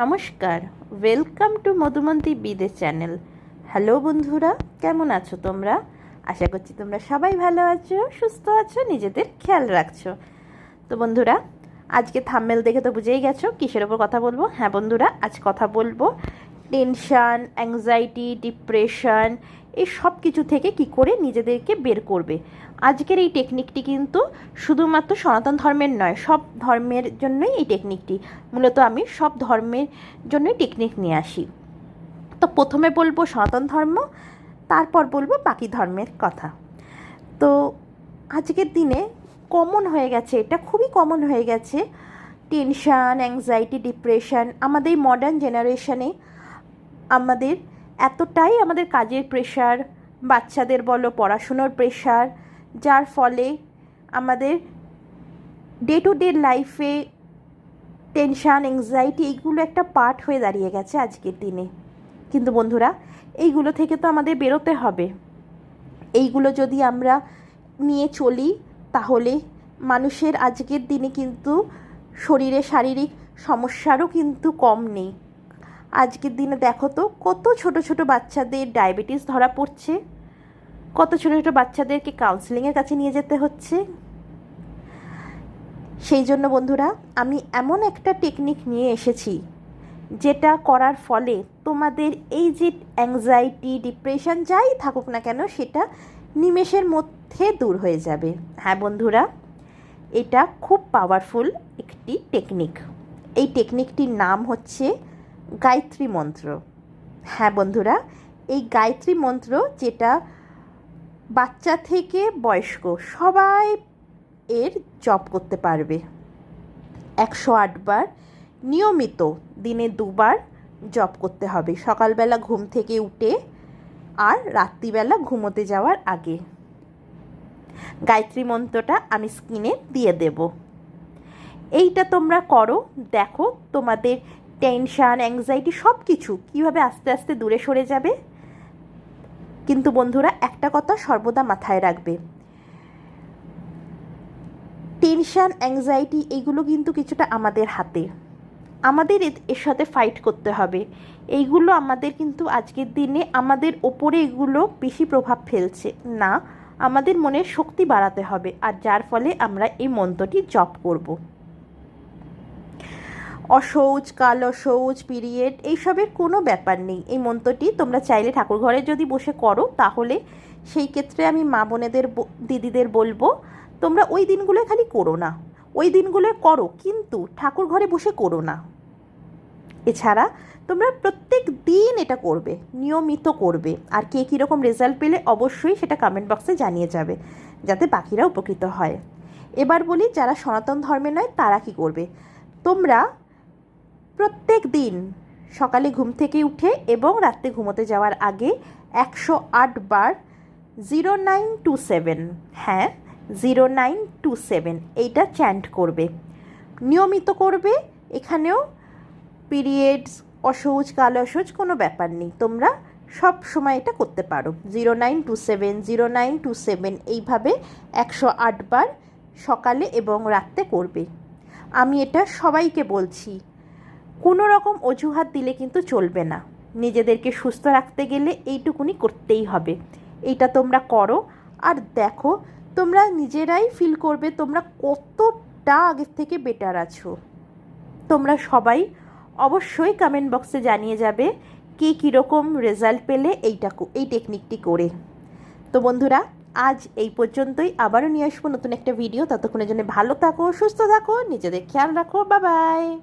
নমস্কার welcome to Madhumanti বিদে channel hello বন্ধুরা, কেমন আছো তোমরা? আশা করছি তোমরা সবাই ভালো আছো, সুস্থ আছো, নিজেদের খেয়াল রাখছো। তো বন্ধুরা, আজকে থাম্মেল দেখে তো বুঝেই গেছো, কিসের ওপর কথা বলব? হ্যাঁ বন্ধুরা, আজ কথা বলব টেনশান অ্যাংজাইটি ডিপ্রেশন এই সব কিছু থেকে কি করে নিজেদেরকে বের করবে? আজকের এই টেকনিকটি কিন্তু শুধুমাত্র সনাতন ধর্মের নয়, সব ধর্মের জন্যই এই টেকনিকটি মূলত আমি সব ধর্মের জন্যই টেকনিক নিয়ে আসি। তো প্রথমে বলব সনাতন ধর্ম, তারপর বলব বাকি ধর্মের কথা। তো আজকের দিনে কমন হয়ে গেছে, এটা খুবই কমন হয়ে গেছে। টেনশান অ্যাংজাইটি ডিপ্রেশন আমাদের মডার্ন জেনারেশনে আমাদের এতটাই আমাদের কাজের প্রেশার বাচ্চাদের বলো, পড়াশুনোর প্রেশার যার ফলে আমাদের ডে টু ডে লাইফে টেনশান অ্যাংজাইটি এইগুলো একটা পার্ট হয়ে দাঁড়িয়ে গেছে আজকের দিনে। কিন্তু বন্ধুরা, এইগুলো থেকে তো আমাদের বেরোতে হবে। এইগুলো যদি আমরা নিয়ে চলি, তাহলে মানুষের আজকের দিনে কিন্তু শরীরে শারীরিক সমস্যারও কিন্তু কম নেই। আজকের দিনে দেখো তো কত ছোট ছোট বাচ্চাদের ডায়াবেটিস ধরা পড়ছে। কত ছোট ছোট বাচ্চাদেরকে কাউন্সিলিংয়ের কাছে নিয়ে যেতে হচ্ছে। সেই জন্য বন্ধুরা, আমি এমন একটা টেকনিক নিয়ে এসেছি, যেটা করার ফলে তোমাদের এই যে অ্যাংজাইটি ডিপ্রেশন যাই থাকুক না কেন, সেটা নিমেষের মধ্যে দূর হয়ে যাবে। হ্যাঁ বন্ধুরা, এটা খুব পাওয়ারফুল একটি টেকনিক এই টেকনিকটির নাম হচ্ছে গায়ত্রী মন্ত্র। হ্যাঁ বন্ধুরা, এই গায়ত্রী মন্ত্র যেটা বাচ্চা থেকে বয়স্ক সবাই এর জপ করতে পারবে। একশো আটবার নিয়মিত দিনে দুবার জপ করতে হবে। সকালবেলা ঘুম থেকে উঠে আর রাত্রিবেলা ঘুমোতে যাওয়ার আগে। গায়ত্রী মন্ত্রটা আমি স্ক্রিনে দিয়ে দেব। এইটা তোমরা করো, দেখো তোমাদের টেনশান অ্যাংজাইটি সব কিছু কীভাবে আস্তে আস্তে দূরে সরে যাবে? কিন্তু বন্ধুরা, একটা কথা সর্বদা মাথায় রাখবে। টেনশান অ্যাংজাইটি এইগুলো কিন্তু কিছুটা আমাদের হাতে। আমাদের এর সাথে ফাইট করতে হবে। এইগুলো আমাদের কিন্তু আজকের দিনে আমাদের ওপরে এগুলো বেশি প্রভাব ফেলছে। না, আমাদের মনের শক্তি বাড়াতে হবে। আর যার ফলে আমরা এই মন্ত্রটি জপ করব। অসৌচ, কাল অসৌচ পিরিয়ড এইসবের কোনো ব্যাপার নেই। এই মন্ত্রটি তোমরা চাইলে ঠাকুর ঘরে যদি বসে করো, তাহলে সেই ক্ষেত্রে আমি মা বোনেদের দিদিদের বলব, তোমরা ওই দিনগুলো খালি করো না। ওই দিনগুলো করো, কিন্তু ঠাকুর ঘরে বসে করো না। এছাড়া তোমরা প্রত্যেক দিন এটা করবে, নিয়মিত করবে। আর কে কীরকম রেজাল্ট পেলে অবশ্যই সেটা কমেন্ট বক্সে জানিয়ে যাবে, যাতে বাকিরা উপকৃত হয়। এবার বলি, যারা সনাতন ধর্মে নয়, তারা কি করবে? তোমরা প্রত্যেক দিন সকালে ঘুম থেকে উঠে এবং রাত্রে ঘুমোতে যাওয়ার আগে একশো আট বার জিরো নাইন টু সেভেন হ্যাঁ জিরো নাইন টু সেভেন এইটা চ্যান্ট করবে। নিয়মিত করবে, এখানেও পিরিয়ডস অসৌচ কাল অসৌচ কোনো ব্যাপার নেই, তোমরা সব সময় এটা করতে পারো। Zero nine two seven, zero nine two seven এইভাবে একশো আটবার সকালে এবং রাত্রে করবে। আমি এটা সবাইকে বলছি কোনো রকম অজুহাত দিলে কিন্তু চলবে না। নিজেদেরকে সুস্থ রাখতে গেলে এইটুকুনি করতেই হবে। এইটা তোমরা করো। আর দেখো, তোমরা নিজেরাই ফিল করবে তোমরা কতটা আগের থেকে বেটার আছো। তোমরা সবাই অবশ্যই কমেন্ট বক্সে জানিয়ে যাবে কে কীরকম রেজাল্ট পেলে এইটা এই টেকনিকটি করে। তো বন্ধুরা, আজ এই পর্যন্তই। আবারও নিয়ে আসব নতুন একটা ভিডিও ততক্ষণের জন্য ভালো থাকো, সুস্থ থাকো, নিজেদের খেয়াল রাখো। বাবাই